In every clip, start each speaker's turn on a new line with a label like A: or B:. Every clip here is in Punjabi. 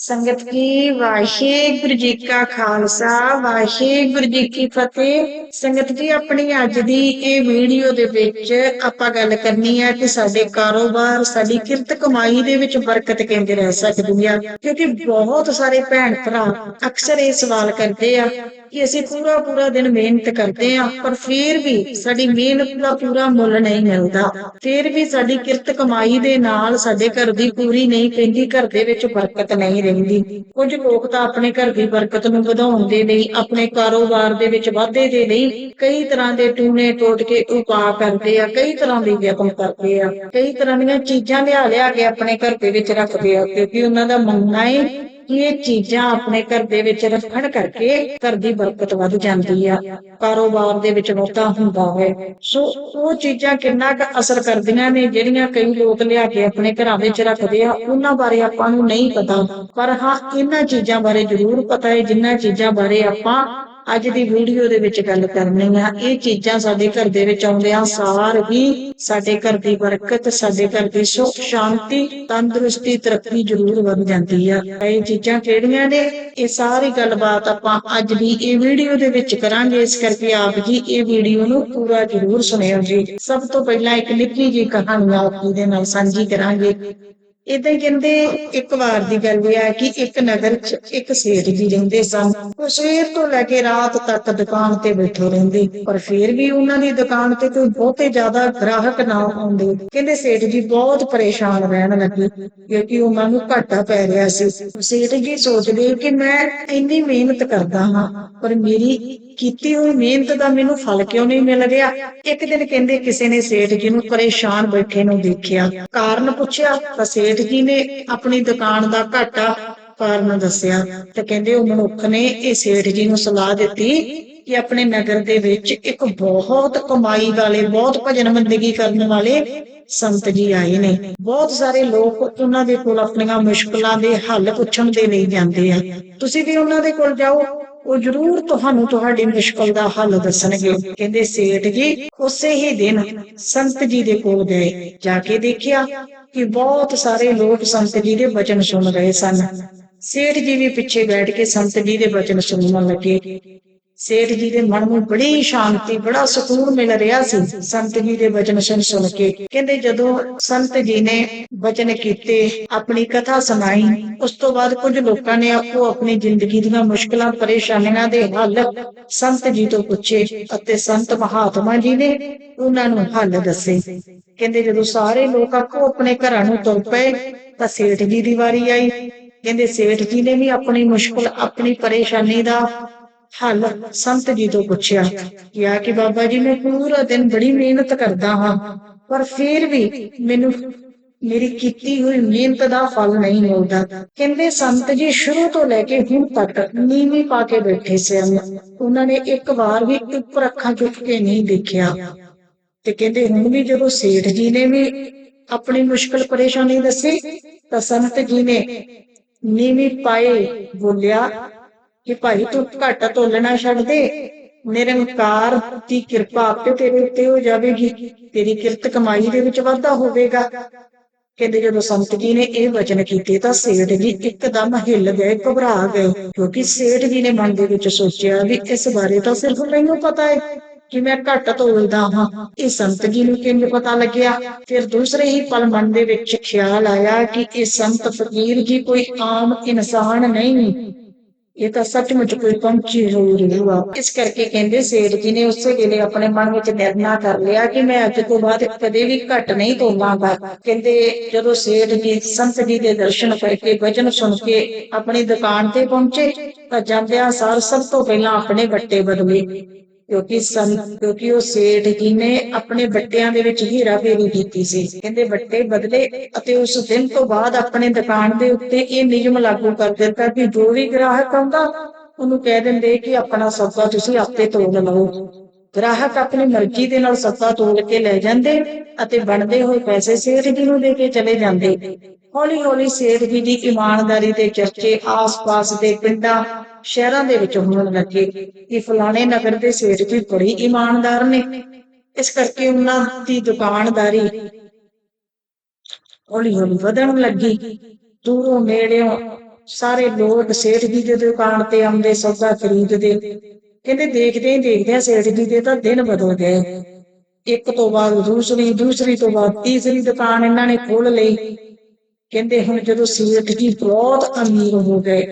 A: ਸੰਗਤ ਕੀ ਵਾਹਿਗੁਰੂ ਜੀ ਕਾ ਖਾਲਸਾ, ਵਾਹਿਗੁਰੂ ਜੀ ਕੀ ਫਤਿਹ। ਸੰਗਤ ਜੀ, ਆਪਣੀ ਅੱਜ ਦੀ ਇਹ ਵੀਡੀਓ ਦੇ ਵਿੱਚ ਆਪਾਂ ਗੱਲ ਕਰਨੀ ਹੈ ਕਿ ਸਾਡੇ ਕਾਰੋਬਾਰ, ਸਾਡੀ ਕਿਰਤ ਕਮਾਈ ਦੇ ਵਿੱਚ ਬਰਕਤ ਕਿੰਜ ਰਹਿ ਸਕਦੀ ਆ। ਕਿਉਂਕਿ ਬਹੁਤ ਸਾਰੇ ਭੈਣ ਭਰਾ ਅਕਸਰ ਇਹ ਸਵਾਲ ਕਰਦੇ ਆ ਕਿ ਅਸੀਂ ਪੂਰਾ ਪੂਰਾ ਦਿਨ ਮਿਹਨਤ ਕਰਦੇ ਆ ਪਰ ਫਿਰ ਵੀ ਸਾਡੀ ਮਿਹਨਤ ਦਾ ਪੂਰਾ ਮੁੱਲ ਨਹੀਂ ਮਿਲਦਾ। ਫਿਰ ਵੀ ਸਾਡੀ ਕਿਰਤ ਕਮਾਈ ਦੇ ਨਾਲ ਸਾਡੇ ਘਰ ਦੀ ਪੂਰੀ ਨਹੀਂ ਪੈਂਦੀ, ਘਰ ਦੇ ਵਿੱਚ ਬਰਕਤ ਨਹੀਂ ਰਹਿੰਦੀ। ਕੁਝ ਲੋਕ ਤਾਂ ਆਪਣੇ ਘਰ ਦੀ ਬਰਕਤ ਨੂੰ ਵਧਾਉਣ ਦੇ ਲਈ ਆਪਣੇ ਕਾਰੋਬਾਰ ਦੇ ਵਿੱਚ ਵਾਧੇ ਦੇ ਲਈ ਕਈ ਤਰ੍ਹਾਂ ਦੇ ਟੂਣੇ ਟੋਟ ਕੇ ਉਪਾਅ ਕਰਦੇ ਆ, ਕਈ ਤਰ੍ਹਾਂ ਦੇ ਯਤਨ ਕਰਦੇ ਆ। ਕਈ ਤਰ੍ਹਾਂ ਦੀਆਂ ਚੀਜ਼ਾਂ ਲਿਆ ਲਿਆ ਕੇ ਆਪਣੇ ਘਰ ਦੇ ਵਿੱਚ ਰੱਖਦੇ ਆ, ਕਿਉਂਕਿ ਉਹਨਾਂ ਦਾ ਮੰਨਣਾ ਹੈ ਇਹ ਚੀਜ਼ਾਂ ਆਪਣੇ ਘਰ ਦੇ ਵਿੱਚ ਰੱਖਣ ਕਰਕੇ ਘਰ ਦੀ ਬਰਕਤ ਵੱਧ ਜਾਂਦੀ ਆ। ਕਾਰੋਬਾਰ ਦੇ ਵਿੱਚ ਵਾਧਾ ਹੁੰਦਾ ਹੈ। ਸੋ ਉਹ ਚੀਜ਼ਾਂ ਕਿੰਨਾ ਕੁ ਅਸਰ ਕਰਦੀਆਂ ਨੇ, ਜਿਹੜੀਆਂ ਕਈ ਲੋਕ ਲਿਆ ਕੇ ਆਪਣੇ ਘਰਾਂ ਵਿੱਚ ਰੱਖਦੇ ਆ, ਉਹਨਾਂ ਬਾਰੇ ਆਪਾਂ ਨੂੰ ਨਹੀਂ ਪਤਾ। ਪਰ ਹਾਂ, ਇਹਨਾਂ ਚੀਜ਼ਾਂ ਬਾਰੇ ਜ਼ਰੂਰ ਪਤਾ ਹੈ ਜਿਨ੍ਹਾਂ ਚੀਜ਼ਾਂ ਬਾਰੇ ਆਪਾਂ ਅੱਜ ਦੀ ਵੀਡੀਓ ਦੇ ਵਿੱਚ ਗੱਲ ਕਰਨੀ ਆ, ਇਹ ਚੀਜ਼ਾਂ ਸਾਡੇ ਘਰ ਦੇ ਵਿੱਚ ਆਉਂਦਿਆਂ ਸਾਰ ਹੀ ਸਾਡੇ ਘਰ ਦੀ ਬਰਕਤ, ਸਾਡੇ ਘਰ ਦੀ ਸੁੱਖ, ਸ਼ਾਂਤੀ, ਤੰਦਰੁਸਤੀ, ਤਰੱਕੀ ਜ਼ਰੂਰ ਵੱਧ ਜਾਂਦੀ ਆ। ਇਹ ਚੀਜ਼ਾਂ ਕਿਹੜੀਆਂ ਨੇ? ਇਹ ਸਾਰੀ ਗੱਲਬਾਤ ਆਪਾਂ ਅੱਜ ਦੀ ਇਹ ਵੀਡੀਓ ਦੇ ਵਿੱਚ ਕਰਾਂਗੇ। ਇਸ ਕਰਕੇ ਆਪ ਜੀ ਇਹ ਵੀਡੀਓ ਨੂੰ ਪੂਰਾ ਜ਼ਰੂਰ ਸੁਣਿਓ ਜੀ। ਸਭ ਤੋਂ ਪਹਿਲਾਂ ਇੱਕ ਨਿੱਕੀ ਜੀ ਕਹਾਣੀ ਆਪ ਜੀ ਦੇ ਨਾਲ ਸਾਂਝੀ ਕਰਾਂਗੇ। ਇਦਾਂ ਹੀ ਕਹਿੰਦੇ ਇੱਕ ਵਾਰ ਦੀ ਗੱਲ ਇਹ ਹੈ ਕਿ ਇੱਕ ਨਗਰ 'ਚ ਇੱਕ ਸੇਠ ਜੀ ਰਹਿੰਦੇ ਸਨ। ਉਹ ਸਵੇਰ ਤੋਂ ਲੈ ਕੇ ਰਾਤ ਤੱਕ ਦੁਕਾਨ ਤੇ ਬੈਠੇ ਰਹਿੰਦੇ। ਪਰ ਫਿਰ ਵੀ ਉਹਨਾਂ ਦੀ ਦੁਕਾਨ ਤੇ ਕੋਈ ਬਹੁਤੇ ਜ਼ਿਆਦਾ ਗ੍ਰਾਹਕ ਨਾ ਆਉਂਦੇ। ਕਹਿੰਦੇ ਸੇਠ ਜੀ ਬਹੁਤ ਪਰੇਸ਼ਾਨ ਰਹਿਣ ਲੱਗੇ ਕਿਉਂਕਿ ਉਹਨਾਂ ਨੂੰ ਘਾਟਾ ਪੈ ਰਿਹਾ ਸੀ। ਸੇਠ ਜੀ ਸੋਚਦੇ ਕਿ ਮੈਂ ਇੰਨੀ ਮਿਹਨਤ ਕਰਦਾ ਹਾਂ, ਪਰ ਮੇਰੀ ਕੀਤੀ ਹੋਈ ਮਿਹਨਤ ਦਾ ਮੈਨੂੰ ਫਲ ਕਿਉਂ ਨਹੀਂ ਮਿਲ ਰਿਹਾ? ਇੱਕ ਦਿਨ ਕਹਿੰਦੇ ਕਿਸੇ ਨੇ ਸੇਠ ਜੀ ਨੂੰ ਪਰੇਸ਼ਾਨ ਬੈਠੇ ਨੂੰ ਦੇਖਿਆ। ਕਾਰਨ ਪੁੱਛਿਆ ਤਾਂ ਸੇਠ ਜੀ ਨੇ ਆਪਣੀ ਦੁਕਾਨ ਦਾ ਘਾਟਾ ਕਾਰਨ ਦੱਸਿਆ ਤੇ ਕਹਿੰਦੇ ਉਹ ਮਨੁੱਖ ਨੇ ਇਹ ਸੇਠ ਜੀ ਨੂੰ ਸਲਾਹ ਦਿੱਤੀ ਕਿ ਆਪਣੇ ਨਗਰ ਦੇ ਵਿੱਚ ਇੱਕ ਬਹੁਤ ਕਮਾਈ ਵਾਲੇ, ਬਹੁਤ ਭਜਨ ਬੰਦਗੀ ਕਰਨ ਵਾਲੇ ਸੰਤ ਜੀ ਆਏ ਨੇ। ਬਹੁਤ ਸਾਰੇ ਲੋਕ ਉਹਨਾਂ ਦੇ ਕੋਲ ਆਪਣੀਆਂ ਮੁਸ਼ਕਲਾਂ ਦੇ ਹੱਲ ਪੁੱਛਣ ਦੇ ਲਈ ਜਾਂਦੇ ਆ। ਤੁਸੀਂ ਵੀ ਉਹਨਾਂ ਦੇ ਕੋਲ ਜਾਓ। ਉਹ ਜ਼ਰੂਰ ਤੁਹਾਨੂੰ ਤੁਹਾਡੀ ਮੁਸ਼ਕਲ ਦਾ ਹੱਲ ਦੱਸਣਗੇ। ਕਹਿੰਦੇ, ਸੇਠ ਜੀ, ਉਸੇ ਹੀ ਦਿਨ ਸੰਤ ਜੀ ਦੇ ਕੋਲ ਗਏ। ਜਾ ਕੇ ਦੇਖਿਆ ਕਿ ਬਹੁਤ ਸਾਰੇ ਲੋਕ ਸੰਤ ਜੀ ਦੇ ਬਚਨ ਸੁਣ ਰਹੇ ਸਨ। ਸੇਠ ਜੀ ਵੀ ਪਿੱਛੇ ਬੈਠ ਕੇ ਸੰਤ ਜੀ ਦੇ ਬਚਨ ਸੁਣਨ ਲੱਗੇ। ਸੇਠ ਜੀ ਦੇ ਮਨ ਨੂੰ ਬੜੀ ਸ਼ਾਂਤੀ, ਬੜਾ ਸਕੂਨ ਮਿਲ ਰਿਹਾ ਸੀ। ਸੰਤ ਜੀ ਦੇ ਬਚਨ ਸੁਣ ਸੁਣ ਕੇ ਕਹਿੰਦੇ ਜਦੋਂ ਸੰਤ ਜੀ ਨੇ ਬਚਨ ਕੀਤੇ, ਆਪਣੀ ਕਥਾ ਸੁਣਾਈ, ਉਸ ਤੋਂ ਬਾਅਦ ਕੁਝ ਲੋਕਾਂ ਨੇ ਆਪੋ ਆਪਣੀ ਜ਼ਿੰਦਗੀ ਦੀਆਂ ਮੁਸ਼ਕਲਾਂ, ਪਰੇਸ਼ਾਨੀਆਂ ਦੇ ਹੱਲ ਸੰਤ ਜੀ ਤੋਂ ਪੁੱਛੇ ਅਤੇ ਸੰਤ ਮਹਾਤਮਾ ਜੀ ਨੇ ਉਹਨਾਂ ਨੂੰ ਹੱਲ ਦੱਸੇ। ਕਹਿੰਦੇ ਜਦੋਂ ਸਾਰੇ ਲੋਕ ਆਪੋ ਆਪਣੇ ਘਰਾਂ ਨੂੰ ਤੁਰ ਪਏ, ਤਾਂ ਸੇਠ ਜੀ ਦੀ ਵਾਰੀ ਆਈ। ਕਹਿੰਦੇ ਸੇਠ ਜੀ ਨੇ ਵੀ ਆਪਣੀ ਮੁਸ਼ਕਲ, ਆਪਣੀ ਪਰੇਸ਼ਾਨੀ ਦਾ ਹੱਲ। ਸੰਤ ਜੀ ਤੋਂ ਪੁੱਛਿਆ ਕਿਹਾ ਕਿ ਬਾਬਾ ਜੀ, ਮੈਂ ਪੂਰਾ ਦਿਨ ਬੜੀ ਮਿਹਨਤ ਕਰਦਾ ਹਾਂ, ਪਰ ਫਿਰ ਵੀ ਮੈਨੂੰ ਮੇਰੀ ਕੀਤੀ ਹੋਈ ਮਿਹਨਤ ਦਾ ਫਲ ਨਹੀਂ ਮਿਲਦਾ। ਕਹਿੰਦੇ ਸੰਤ ਜੀ, ਸ਼ੁਰੂ ਤੋਂ ਲੈ ਕੇ ਹੁਣ ਤੱਕ ਨੀਵੀਂ ਪਾ ਕੇ ਬੈਠੇ ਸਨ। ਉਹਨਾਂ ਨੇ ਇੱਕ ਵਾਰ ਵੀ ਉੱਪਰ ਅੱਖਾਂ ਚੁੱਕ ਕੇ ਨਹੀਂ ਦੇਖਿਆ। ਤੇ ਕਹਿੰਦੇ, ਹੁਣ ਵੀ ਜਦੋਂ ਸੇਠ ਜੀ ਨੇ ਵੀ ਆਪਣੀ ਮੁਸ਼ਕਲ ਪਰੇਸ਼ਾਨੀ ਦੱਸੀ, ਤਾਂ ਸੰਤ ਜੀ ਨੇ ਨੀਵੀਂ ਪਾਏ ਬੋਲਿਆ ਕਿ ਭਾਈ ਤੂੰ ਘਾਟਾ ਤੋਲਣਾ ਛੱਡ ਦੇ। ਨਿਰੰਕਾਰ ਦੀ ਕਿਰਪਾ ਆਪੇ ਤੇਰੇ ਉੱਤੇ ਹੋ ਜਾਵੇਗੀ। ਤੇਰੀ ਕਿਰਤ ਕਮਾਈ ਦੇ ਵਿੱਚ ਵਾਧਾ ਹੋਵੇਗਾ। ਕਹਿੰਦੇ ਜਦੋਂ ਸੰਤ ਜੀ ਨੇ ਇਹ ਵਚਨ ਕੀਤੇ ਤਾਂ ਸੇਠ ਜੀ ਇੱਕਦਮ ਹਿੱਲ ਗਏ, ਘਬਰਾ ਗਏ, ਕਿਉਂਕਿ ਸੇਠ ਜੀ ਨੇ ਮਨ ਦੇ ਵਿੱਚ ਸੋਚਿਆ ਵੀ ਇਸ ਬਾਰੇ ਤਾਂ ਸਿਰਫ ਮੈਨੂੰ ਪਤਾ ਹੈ ਕਿ ਮੈਂ ਘੱਟ ਤੋਲਦਾ ਹਾਂ। ਇਹ ਸੰਤ ਜੀ ਨੂੰ ਕਿੰਜ ਪਤਾ ਲੱਗਿਆ? ਫਿਰ ਦੂਸਰੇ ਹੀ ਪਲ ਮਨ ਦੇ ਵਿੱਚ ਖਿਆਲ ਆਇਆ ਕਿ ਇਹ ਸੰਤ ਫਕੀਰ ਜੀ ਕੋਈ ਆਮ ਇਨਸਾਨ ਨਹੀਂ। ਇਹ ਤਾਂ ਸੱਚਮੁੱਚ ਕੋਈ ਪੰਛੀ ਹੋਈ ਰੂਹਾ ਇਸ ਕਰਕੇ ਕਹਿੰਦੇ ਸੇਠ ਜੀ ਨੇ ਉਸੇ ਵੇਲੇ ਆਪਣੇ ਮਨ ਵਿੱਚ ਨਿਰਣਾ ਕਰ ਲਿਆ ਕਿ ਮੈਂ ਅੱਜ ਤੋਂ ਬਾਅਦ ਕਦੇ ਵੀ ਘੱਟ ਨਹੀਂ ਤੋਵਾਂਗਾ। ਕਹਿੰਦੇ ਜਦੋਂ ਸੇਠ ਜੀ, ਸੰਤ ਜੀ ਦੇ ਦਰਸ਼ਨ ਕਰਕੇ ਵਚਨ ਸੁਣ ਕੇ ਆਪਣੀ ਦੁਕਾਨ ਤੇ ਪਹੁੰਚੇ ਤਾਂ ਜਾਂਦਿਆਂ ਸਾਰ ਸਭ ਤੋਂ ਪਹਿਲਾਂ ਆਪਣੇ ਬੱਟੇ ਬਦਲੇ। ਕਿਉਂਕਿ ਸੰ ਕਿਉਂਕਿ ਉਹ ਸੇਠ ਜੀ ਨੇ ਆਪਣੇ ਬੱਟਿਆਂ ਦੇ ਵਿੱਚ ਹੀਰਾ ਫੇਰੀ ਕੀਤੀ ਸੀ। ਕਹਿੰਦੇ ਬੱਟੇ ਬਦਲੇ ਅਤੇ ਉਸ ਦਿਨ ਤੋਂ ਬਾਅਦ ਆਪਣੇ ਦੁਕਾਨ ਦੇ ਉੱਤੇ ਇਹ ਨਿਯਮ ਲਾਗੂ ਕਰ ਦਿੱਤਾ ਕਿ ਜੋ ਵੀ ਗ੍ਰਾਹਕ ਆਉਂਦਾ, ਉਹਨੂੰ ਕਹਿ ਦਿੰਦੇ ਕਿ ਆਪਣਾ ਸੌਦਾ ਤੁਸੀਂ ਆਪੇ ਤੋਲ ਲਓ। ਗ੍ਰਾਹਕ ਆਪਣੀ ਮਰਜ਼ੀ ਦੇ ਨਾਲ ਸੌਦਾ ਤੋਲ ਕੇ ਲੈ ਜਾਂਦੇ ਅਤੇ ਬਣਦੇ ਹੋਏ ਪੈਸੇ ਸੇਠ ਜੀ ਨੂੰ ਦੇ ਕੇ ਚਲੇ ਜਾਂਦੇ। ਹੌਲੀ ਹੌਲੀ ਸੇਠ ਜੀ ਦੀ ਇਮਾਨਦਾਰੀ ਦੇ ਚਰਚੇ, ਆਸ-ਪਾਸ ਦੇ ਪਿੰਡਾਂ ਸ਼ਹਿਰਾਂ ਦੇ ਵਿੱਚ ਹੋਣ ਲੱਗੇ ਕਿ ਫਲਾਣੇ ਨਗਰ ਦੇ ਸੇਠ ਜੀ ਬੜੀ ਇਮਾਨਦਾਰ ਨੇ। ਇਸ ਕਰਕੇ ਉਹਨਾਂ ਦੀ ਦੁਕਾਨਦਾਰੀ ਹੌਲੀ ਹੌਲੀ ਵਧਣ ਲੱਗੀ। ਦੂਰੋਂ ਨੇੜਿਓਂ ਸਾਰੇ ਲੋਕ ਸੇਠ ਜੀ ਦੀ ਦੁਕਾਨ ਤੇ ਆਉਂਦੇ ਸੌਦਾ ਖਰੀਦਦੇ। ਕਹਿੰਦੇ ਦੇਖਦੇ ਹੀ ਦੇਖਦੇ ਸੇਠ ਜੀ ਦੇ ਤਾਂ ਦਿਨ ਬਦਲ ਗਏ। ਇੱਕ ਤੋਂ ਬਾਅਦ ਦੂਸਰੀ ਦੂਸਰੀ ਤੋਂ ਬਾਅਦ ਤੀਸਰੀ ਦੁਕਾਨ ਇਹਨਾਂ ਨੇ ਖੋਲ ਲਈ। ਕਹਿੰਦੇ ਹੁਣ ਜਦੋਂ ਸੇਠ ਜੀ ਬਹੁਤ ਅਮੀਰ ਹੋ ਗਏ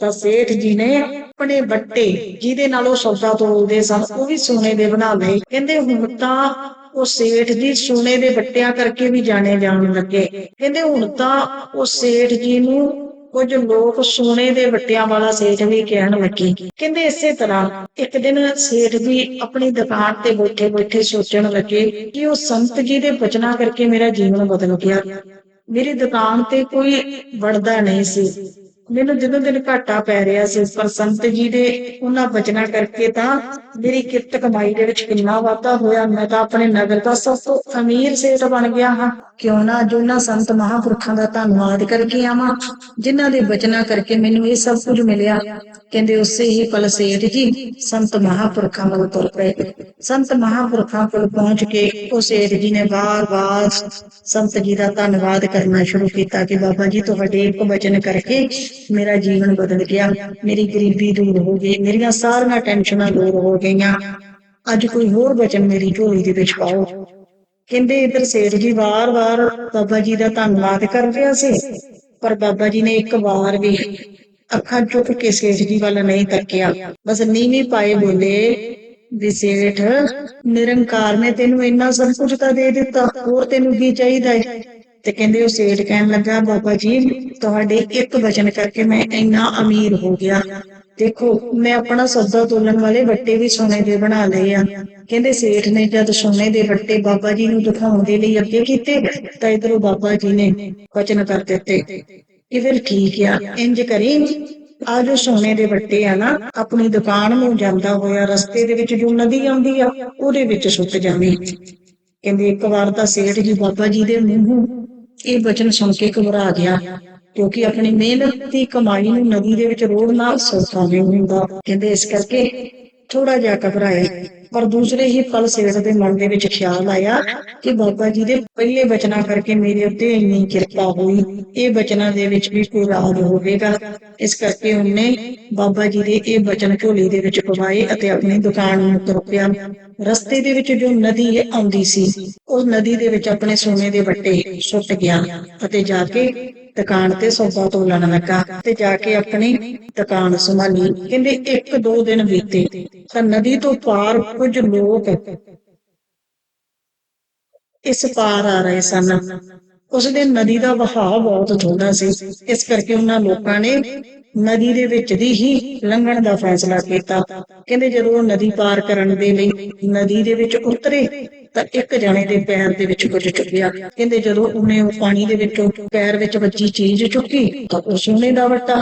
A: ਤਾਂ ਸੇਠ ਜੀ ਨੇ ਆਪਣੇ ਬੱਟੇ ਜਿਹਦੇ ਨਾਲ ਉਹ ਸੌਦਾ ਤੋਲਦੇ ਸਨ, ਉਹ ਵੀ ਸੋਨੇ ਦੇ ਬਣਾ ਲਏ। ਕਹਿੰਦੇ ਹੁਣ ਤਾਂ ਉਹ ਸੇਠ ਜੀ ਸੋਨੇ ਦੇ ਬੱਟਿਆਂ ਕਰਕੇ ਵੀ ਜਾਣੇ ਜਾਣ ਲੱਗੇ। ਕਹਿੰਦੇ ਹੁਣ ਤਾਂ ਉਹ ਸੇਠ ਜੀ ਨੂੰ ਕੁਝ ਲੋਕ ਸੋਨੇ ਦੇ ਵੱਟਿਆਂ ਵਾਲਾ ਸੇਠ ਵੀ ਕਹਿਣ ਲੱਗੇ। ਕਹਿੰਦੇ ਇਸੇ ਤਰ੍ਹਾਂ ਇੱਕ ਦਿਨ ਸੇਠ ਜੀ ਆਪਣੀ ਦੁਕਾਨ ਤੇ ਬੈਠੇ ਬੈਠੇ ਸੋਚਣ ਲੱਗੇ ਕਿ ਉਹ ਸੰਤ ਜੀ ਦੇ ਬਚਨਾਂ ਕਰਕੇ ਮੇਰਾ ਜੀਵਨ ਬਦਲ ਗਿਆ। ਮੇਰੀ ਦੁਕਾਨ ਤੇ ਕੋਈ ਵੜਦਾ ਨਹੀਂ ਸੀ। ਮੈਨੂੰ ਜਦੋਂ ਦਿਨ ਘਾਟਾ ਪੈ ਰਿਹਾ ਸੀ, ਪਰ ਸੰਤ ਜੀ ਦੇ ਉਹਨਾਂ ਬਚਨਾਂ ਕਰਕੇ ਤਾਂ ਮੇਰੀ ਕਿਰਤ ਕਮਾਈ ਦੇ ਵਿੱਚ ਕਿੰਨਾ ਵਾਧਾ ਹੋਇਆ। ਮੈਂ ਤਾਂ ਆਪਣੇ ਨਗਰ ਦਾ ਸਭ ਤੋਂ ਅਮੀਰ ਸੇਠ ਬਣ ਗਿਆ ਹਾਂ। ਕਿਉਂ ਨਾ ਅੱਜ ਉਹਨਾਂ ਸੰਤ ਮਹਾਂਪੁਰਖਾਂ ਦਾ ਧੰਨਵਾਦ ਕਰਕੇ ਆਵਾਂ, ਜਿਨ੍ਹਾਂ ਦੇ ਬਚਨਾਂ ਕਰਕੇ ਮੈਨੂੰ ਇਹ ਸਭ ਕੁਝ ਮਿਲਿਆ। ਕਹਿੰਦੇ ਉਸੇ ਹੀ ਪਲ ਸੇਠ ਜੀ, ਸੰਤ ਮਹਾਂਪੁਰਖਾਂ ਵੱਲ ਤੁਰ ਪਏ। ਸੰਤ ਮਹਾਂਪੁਰਖਾਂ ਕੋਲ ਪਹੁੰਚ ਕੇ ਉਹ ਸੇਠ ਜੀ ਨੇ ਬਾਰ ਬਾਰ ਸੰਤ ਜੀ ਦਾ ਧੰਨਵਾਦ ਕਰਨਾ ਸ਼ੁਰੂ ਕੀਤਾ ਕਿ ਬਾਬਾ ਜੀ, ਤੁਹਾਡੇ ਇੱਕ ਬਚਨ ਕਰਕੇ ਮੇਰਾ ਜੀਵਨ ਬਦਲ ਗਿਆ। ਮੇਰੀ ਗਰੀਬੀ ਦੂਰ ਹੋ ਗਈ। ਮੇਰੀਆਂ ਸਾਰੀਆਂ ਟੈਨਸ਼ਨਾਂ ਦੂਰ ਹੋ ਗਈਆਂ। ਅੱਜ ਕੋਈ ਹੋਰ ਬਚਨ ਮੇਰੀ ਝੋਲੀ ਦੇ ਵਿੱਚ ਪਾਓ। ਕਹਿੰਦੇ ਇਧਰ ਸੇਠ ਜੀ, ਵਾਰ-ਵਾਰ ਬਾਬਾ ਜੀ ਦਾ ਧੰਨਵਾਦ ਕਰ ਰਿਹਾ ਸੀ। ਪਰ ਬਾਬਾ ਜੀ ਨੇ ਇੱਕ ਵਾਰ ਵੀ ਅੱਖਾਂ ਚੁੱਕ ਕੇ ਸੇਠ ਜੀ ਵੱਲ ਨਹੀਂ ਤੱਕਿਆ। ਬਸ ਨੀਵੀਂ ਪਾਏ ਬੋਲੇ ਵੀ ਸੇਠ, ਨਿਰੰਕਾਰ ਨੇ ਤੈਨੂੰ ਇੰਨਾ ਸਭ ਕੁਝ ਤਾਂ ਦੇ ਦਿੱਤਾ। ਹੋਰ ਤੈਨੂੰ ਕੀ ਚਾਹੀਦਾ ਹੈ ਤੇ ਕਹਿੰਦੇ ਉਹ ਸੇਠ ਕਹਿਣ ਲੱਗਾ, ਬਾਬਾ ਜੀ, ਤੁਹਾਡੇ ਇੱਕ ਵਚਨ ਕਰਕੇ ਮੈਂ ਇੰਨਾ ਅਮੀਰ ਹੋ ਗਿਆ। ਦੇਖੋ, ਮੈਂ ਆਪਣਾ ਸੱਦਾ ਤੋਲਣ ਵਾਲੇ ਵੱਟੇ ਵੀ ਸੋਨੇ ਦੇ ਬਣਾ ਲਏ ਆ। ਕਹਿੰਦੇ ਸੇਠ ਨੇ ਜਦ ਸੋਨੇ ਦੇ ਵੱਟੇ ਬਾਬਾ ਜੀ ਨੂੰ ਦਿਖਾਉਣ ਦੇ ਲਈ ਅੱਗੇ ਕੀਤੇ, ਤਾਂ ਇਧਰੋਂ ਬਾਬਾ ਜੀ ਨੇ ਵਚਨ ਕਰ ਦਿੱਤੇ। ਕਿ ਫਿਰ ਠੀਕ ਆ। ਇੰਜ ਕਰੀ, ਆ ਜੋ ਸੋਨੇ ਦੇ ਵੱਟੇ ਆ ਨਾ, ਆਪਣੀ ਦੁਕਾਨ ਨੂੰ ਜਾਂਦਾ ਹੋਇਆ ਰਸਤੇ ਦੇ ਵਿੱਚ ਜੋ ਨਦੀ ਆਉਂਦੀ ਆ, ਉਹਦੇ ਵਿੱਚ ਸੁੱਟ ਜਾਂਦੀ ਕਹਿੰਦੇ ਇੱਕ ਵਾਰ ਤਾਂ ਸੇਠ ਜੀ ਬਾਬਾ ਜੀ ਦੇ ਮੂੰਹੋਂ ਇਹ ਬਚਨ ਸੁਣ ਕੇ ਘਬਰਾ ਗਿਆ, ਕਿਉਂਕਿ ਆਪਣੀ ਮਿਹਨਤ ਦੀ ਕਮਾਈ ਨੂੰ ਨਦੀ ਦੇ ਵਿੱਚ ਰੋੜਨਾ ਸੌਖਾ ਨਹੀਂ ਹੁੰਦਾ। ਕਹਿੰਦੇ ਇਸ ਕਰਕੇ ਥੋੜਾ ਜਿਹਾ ਘਬਰਾਇਆ। ਪਰ ਦੂਸਰੇ ਹੀ ਪਲ ਸੇਠ ਦੇ ਮਨ ਦੇ ਵਿੱਚ ਖਿਆਲ ਆਇਆ ਕਿ ਬਾਬਾ ਜੀ ਦੇ ਪਹਿਲੇ ਬਚਨਾਂ ਕਰਕੇ ਮੇਰੇ ਉੱਤੇ ਇੰਨੀ ਕਿਰਪਾ ਹੋਈ। ਇਹ ਬਚਨਾਂ ਦੇ ਵਿੱਚ ਵੀ ਕੋਈ ਰਾਜ ਹੋਵੇਗਾ। ਇਸ ਕਰਕੇ ਉਹਨੇ ਬਾਬਾ ਜੀ ਦੇ ਇਹ ਬਚਨ ਝੋਲੀ ਦੇ ਵਿੱਚ ਪਵਾਏ ਅਤੇ ਆਪਣੀ ਦੁਕਾਨ ਨੂੰ ਤੁਰ ਪਿਆ ਰਸਤੇ ਦੇ ਵਿੱਚ ਜੋ ਨਦੀ ਆਉਂਦੀ ਸੀ ਉਸ ਨਦੀ ਦੇ ਵਿੱਚ ਆਪਣੇ ਸੋਨੇ ਦੇ ਵੱਟੇ ਸੁੱਟ ਗਿਆ ਅਤੇ ਜਾ ਕੇ ਦੁਕਾਨ ਤੇ ਸੌਦਾ ਤੋਲਣ ਲੱਗਾ ਤੇ ਜਾ ਕੇ ਆਪਣੀ ਦੁਕਾਨ ਸੰਭਾਲੀ। ਕਹਿੰਦੇ ਇੱਕ ਦੋ ਦਿਨ ਬੀਤੇ ਤਾਂ ਨਦੀ ਤੋਂ ਪਾਰ ਕੁਝ ਲੋਕ ਇਸ ਪਾਰ ਆ ਰਹੇ ਸਨ। ਉਸ ਦਿਨ ਨਦੀ ਦਾ ਵਹਾਅ ਬਹੁਤ ਥੋੜਾ ਸੀ। ਇਸ ਕਰਕੇ ਉਹਨਾਂ ਲੋਕਾਂ ਨੇ ਨਦੀ ਦੇ ਵਿੱਚ ਦੀ ਹੀ ਲੰਘਣ ਦਾ ਫੈਸਲਾ ਕੀਤਾ। ਕਹਿੰਦੇ ਜਦੋਂ ਉਹ ਨਦੀ ਪਾਰ ਕਰਨ ਦੇ ਲਈ ਨਦੀ ਦੇ ਵਿੱਚ ਉਤਰੇ, ਤਾਂ ਇੱਕ ਜਣੇ ਦੇ ਪੈਰ ਦੇ ਵਿੱਚ ਕੁਝ ਚੁੱਕਿਆ। ਕਹਿੰਦੇ ਜਦੋਂ ਉਹਨੇ ਉਹ ਪਾਣੀ ਦੇ ਵਿੱਚੋਂ ਪੈਰ ਵਿੱਚ ਵੱਜੀ ਚੀਜ਼ ਚੁੱਕੀ, ਤਾਂ ਉਹ ਸੋਨੇ ਦਾ ਵੱਟਾ।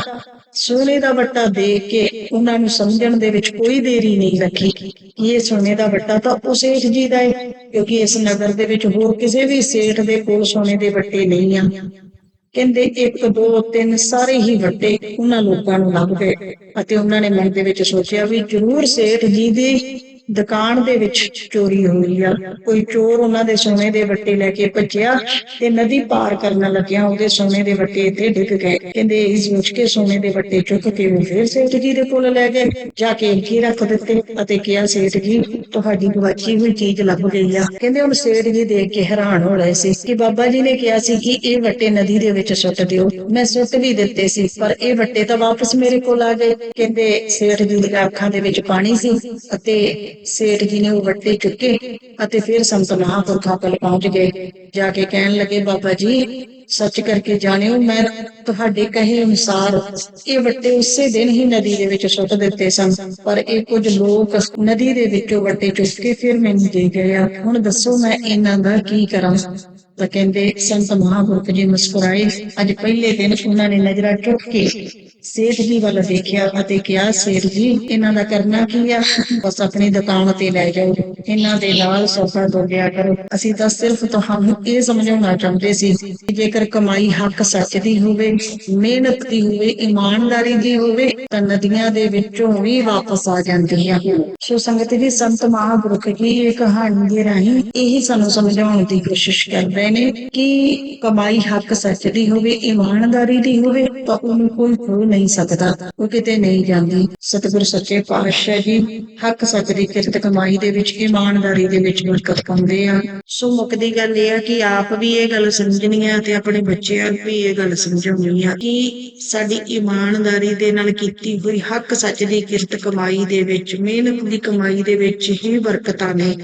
A: ਸੋਨੇ ਦਾ ਵੱਟਾ ਦੇਖ ਕੇ ਉਹਨਾਂ ਨੂੰ ਸਮਝਣ ਦੇ ਵਿੱਚ ਕੋਈ ਦੇਰੀ ਨਹੀਂ ਲੱਗੀ ਇਹ ਸੋਨੇ ਦਾ ਵੱਟਾ ਤਾਂ ਉਹ ਸੇਠ ਜੀ ਦਾ ਹੈ ਕਿਉਂਕਿ ਇਸ ਨਗਰ ਦੇ ਵਿੱਚ ਹੋਰ ਕਿਸੇ ਵੀ ਸੇਠ ਦੇ ਕੋਲ ਸੋਨੇ ਦੇ ਵੱਟੇ ਨਹੀਂ ਆ। ਕਹਿੰਦੇ ਇੱਕ, ਦੋ, ਤਿੰਨ ਸਾਰੇ ਹੀ ਵੱਡੇ ਉਹਨਾਂ ਲੋਕਾਂ ਨੂੰ ਲੱਭ ਗਏ ਅਤੇ ਉਹਨਾਂ ਨੇ ਮਨ ਦੇ ਵਿੱਚ ਸੋਚਿਆ ਵੀ ਜ਼ਰੂਰ ਸੇਠ ਜੀ ਦੀ ਦੁਕਾਨ ਦੇ ਵਿੱਚ ਚੋਰੀ ਹੋਈ ਆ। ਕੋਈ ਚੋਰ ਉਹਨਾਂ ਦੇ ਸੋਨੇ ਦੇ ਵੱਟੇ ਲੈ ਕੇ ਭੱਜਿਆ ਤੇ ਨਦੀ ਪਾਰ ਕਰਨ ਲੱਗਿਆ ਉਹਦੇ ਸੋਨੇ ਦੇ ਵੱਟੇ ਇੱਥੇ ਡਿੱਗ ਗਏ। ਕਹਿੰਦੇ ਇਹ ਸੋਚ ਕੇ ਸੋਨੇ ਦੇ ਵੱਟੇ ਚੁੱਕ ਕੇ ਉਹ ਫਿਰ ਸੇਠ ਜੀ ਦੇ ਕੋਲ ਲੈ ਗਏ। ਜਾ ਕੇ ਇੱਥੇ ਰੱਖ ਦਿੱਤੇ ਅਤੇ ਕਿਹਾ, ਸੇਠ ਜੀ, ਤੁਹਾਡੀ ਗਵਾਚੀ ਹੋਈ ਚੀਜ਼ ਲੱਭ ਗਈ ਆ। ਕਹਿੰਦੇ ਹੁਣ ਸੇਠ ਜੀ ਦੇਖ ਕੇ ਹੈਰਾਨ ਹੋ ਰਹੇ ਸੀ ਕਿ ਬਾਬਾ ਜੀ ਨੇ ਕਿਹਾ ਸੀ ਕਿ ਇਹ ਵੱਟੇ ਨਦੀ ਦੇ ਵਿੱਚ ਸੁੱਟ ਦਿਓ। ਮੈਂ ਸੁੱਟ ਵੀ ਦਿੱਤੇ ਸੀ, ਪਰ ਇਹ ਵੱਟੇ ਤਾਂ ਵਾਪਸ ਮੇਰੇ ਕੋਲ ਆ ਗਏ। ਕਹਿੰਦੇ ਸੇਠ ਜੀ ਦੀਆਂ ਅੱਖਾਂ ਦੇ ਵਿੱਚ ਪਾਣੀ ਸੀ ਅਤੇ ਸੇਠ ਜੀ ਨੇ ਉਹ ਵੱਟੇ ਚੁੱਕੇ ਅਤੇ ਫਿਰ ਸੰਤ ਮਹਾਂਪੁਰਖਾਂ ਕੋਲ ਪਹੁੰਚ ਗਏ। ਜਾ ਕੇ ਕਹਿਣ ਲੱਗੇ, ਬਾਬਾ ਜੀ, ਸੱਚ ਕਰਕੇ ਜਾਣਿਓ, ਮੈਂ ਤੁਹਾਡੇ ਕਹੇ ਅਨੁਸਾਰ ਇਹ ਵੱਟੇ ਉਸੇ ਦਿਨ ਹੀ ਨਦੀ ਦੇ ਵਿੱਚ ਸੁੱਟ ਦਿੱਤੇ ਸਨ। ਪਰ ਇਹ ਕੁਝ ਲੋਕ ਨਦੀ ਦੇ ਵਿੱਚੋਂ ਵੱਟੇ ਚੁੱਕ ਕੇ ਫਿਰ ਮੈਨੂੰ ਦੇ ਗਏ ਆ। ਹੁਣ ਦੱਸੋ ਮੈਂ ਇਹਨਾਂ ਦਾ ਕੀ ਕਰਾਂ? ਤਾਂ ਕਹਿੰਦੇ, ਸੰਤ ਮਹਾਂਪੁਰਖ ਜੀ ਮੁਸਕਰਾਏ, ਅੱਜ ਪਹਿਲੇ ਦਿਨ ਉਹਨਾਂ ਨੇ ਨਜ਼ਰਾਂ ਚੁੱਕ ਕੇ ਸੇਠ ਜੀ ਵੱਲ ਦੇਖਿਆ ਅਤੇ ਕਿਹਾ ਸੇਠ ਜੀ, ਇਹਨਾਂ ਦਾ ਕਰਨਾ ਕੀ ਆ? ਬਸ ਆਪਣੀ ਦੁਕਾਨ ਤੇ ਲੈ ਜਾਓ। ਇਹਨਾਂ ਦੇ ਨਾਲ ਸੌਦਾ ਤੋਲਿਆ ਕਰੋ। ਅਸੀਂ ਤਾਂ ਸਿਰਫ ਤੁਹਾਨੂੰ ਇਹ ਸਮਝਾਉਣਾ ਚਾਹੁੰਦੇ ਸੀ ਕਿ ਜੇਕਰ ਕਮਾਈ ਹੱਕ ਸੱਚ ਦੀ ਹੋਵੇ, ਮਿਹਨਤ ਦੀ ਹੋਵੇ, ਇਮਾਨਦਾਰੀ ਦੀ ਹੋਵੇ, ਤਾਂ ਨਦੀਆਂ ਦੇ ਵਿੱਚੋਂ ਵੀ ਵਾਪਸ ਆ ਜਾਂਦੀਆਂ ਸੋ ਸੰਗਤ ਜੀ, ਸੰਤ ਮਹਾਂਪੁਰਖ ਜੀ, ਇਹ ਕਹਾਣੀ ਦੇ ਰਾਹੀਂ ਇਹੀ ਸਾਨੂੰ ਸਮਝਾਉਣ ਦੀ ਕੋਸ਼ਿਸ਼ ਕਰ ਰਹੇ ਰਹੇ ਨੇ ਕਿ ਕਮਾਈ ਹੱਕ ਸੱਚ ਦੀ ਹੋਵੇ, ਇਮਾਨਦਾਰੀ ਦੀ ਹੋਵੇ, ਤਾਂ ਉਹਨੂੰ ਕੋਈ ਖੋ ਨਹੀਂ ਸਕਦਾ। ਉਹ ਕਿਤੇ ਨਹੀਂ ਜਾਂਦੀ। ਸਤਿਗੁਰ ਸੱਚੇ ਪਾਤਸ਼ਾਹ ਜੀ ਹੱਕ ਸੱਚ ਦੀ ਕਿਰਤ ਕਮਾਈ ਦੇ ਵਿੱਚ, ਇਮਾਨਦਾਰੀ ਦੇ ਵਿੱਚ ਬਰਕਤ ਪਾਉਂਦੇ ਆ। ਸੋ ਮੁੱਕਦੀ ਗੱਲ ਇਹ ਆ ਕਿ ਆਪ ਵੀ ਇਹ ਗੱਲ ਸਮਝਣੀ ਆ ਤੇ ਆਪਣੇ ਬੱਚਿਆਂ ਨੂੰ ਵੀ ਇਹ ਗੱਲ ਸਮਝਾਉਣੀ ਆ ਕਿ ਸਾਡੀ ਇਮਾਨਦਾਰੀ ਦੇ ਨਾਲ ਕੀਤੀ ਹੋਈ ਹੱਕ ਸੱਚ ਦੀ ਕਿਰਤ ਕਮਾਈ ਦੇ ਵਿੱਚ, ਮਿਹਨਤ ਦੀ ਕਮਾਈ ਦੇ ਵਿੱਚ ਹੀ ਬਰਕਤਾਂ ਨੇ।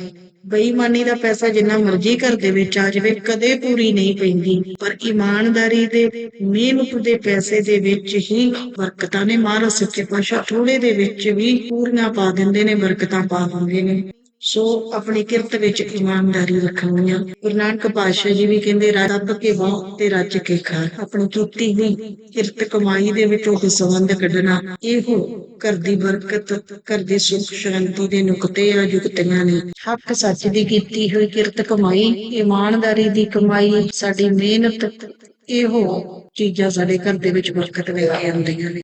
A: ਬੇਈਮਾਨੀ ਦਾ ਪੈਸਾ ਜਿੰਨਾ ਮਰਜ਼ੀ ਘਰ ਦੇ ਵਿੱਚ ਆ ਜਾਵੇ, ਕਦੇ ਪੂਰੀ ਨਹੀਂ ਪੈਂਦੀ। ਪਰ ਇਮਾਨਦਾਰੀ ਦੇ, ਮਿਹਨਤ ਦੇ ਪੈਸੇ ਦੇ ਵਿੱਚ ਹੀ ਬਰਕਤਾਂ ਨੇ ਮਹਾਰਾਜ ਸੱਚੇ ਪਾਤਸ਼ਾਹ ਥੋੜੇ ਦੇ ਵਿੱਚ ਵੀ ਪੂਰੀਆਂ ਪਾ ਦਿੰਦੇ ਨੇ, ਬਰਕਤਾਂ ਪਾ ਦਿੰਦੇ ਨੇ। ਸੋ ਆਪਣੀ ਕਿਰਤ ਵਿੱਚ ਇਮਾਨਦਾਰੀ ਰੱਖਣੀ ਆ ਗੁਰੂ ਨਾਨਕ ਪਾਤਸ਼ਾਹ ਜੀ ਵੀ ਕਹਿੰਦੇ ਰੱਬ ਕੇ ਵਾਹ ਤੇ ਰੱਜ ਕੇ ਖਾ ਆਪਣੀ ਕੀਤੀ ਹੋਈ ਕਿਰਤ ਕਮਾਈ ਦੇ ਵਿੱਚੋਂ ਦਸਵੰਦ ਕੱਢਣਾ। ਇਹੋ ਘਰ ਦੀ ਬਰਕਤ, ਘਰ ਦੀ ਸੁਖ ਸ਼ਾਂਤੀ ਦੇ ਨੁਕਤੇ ਆ ਜੁਗਤੀਆਂ ਨੇ। ਹੱਕ ਸੱਚ ਦੀ ਕੀਤੀ ਹੋਈ ਕਿਰਤ ਕਮਾਈ, ਇਮਾਨਦਾਰੀ ਦੀ ਕਮਾਈ, ਸਾਡੀ ਮਿਹਨਤ, ਇਹੋ ਚੀਜ਼ਾਂ ਸਾਡੇ ਘਰ ਦੇ ਵਿੱਚ ਬਰਕਤ ਲੈ ਕੇ ਆਉਂਦੀਆਂ ਨੇ।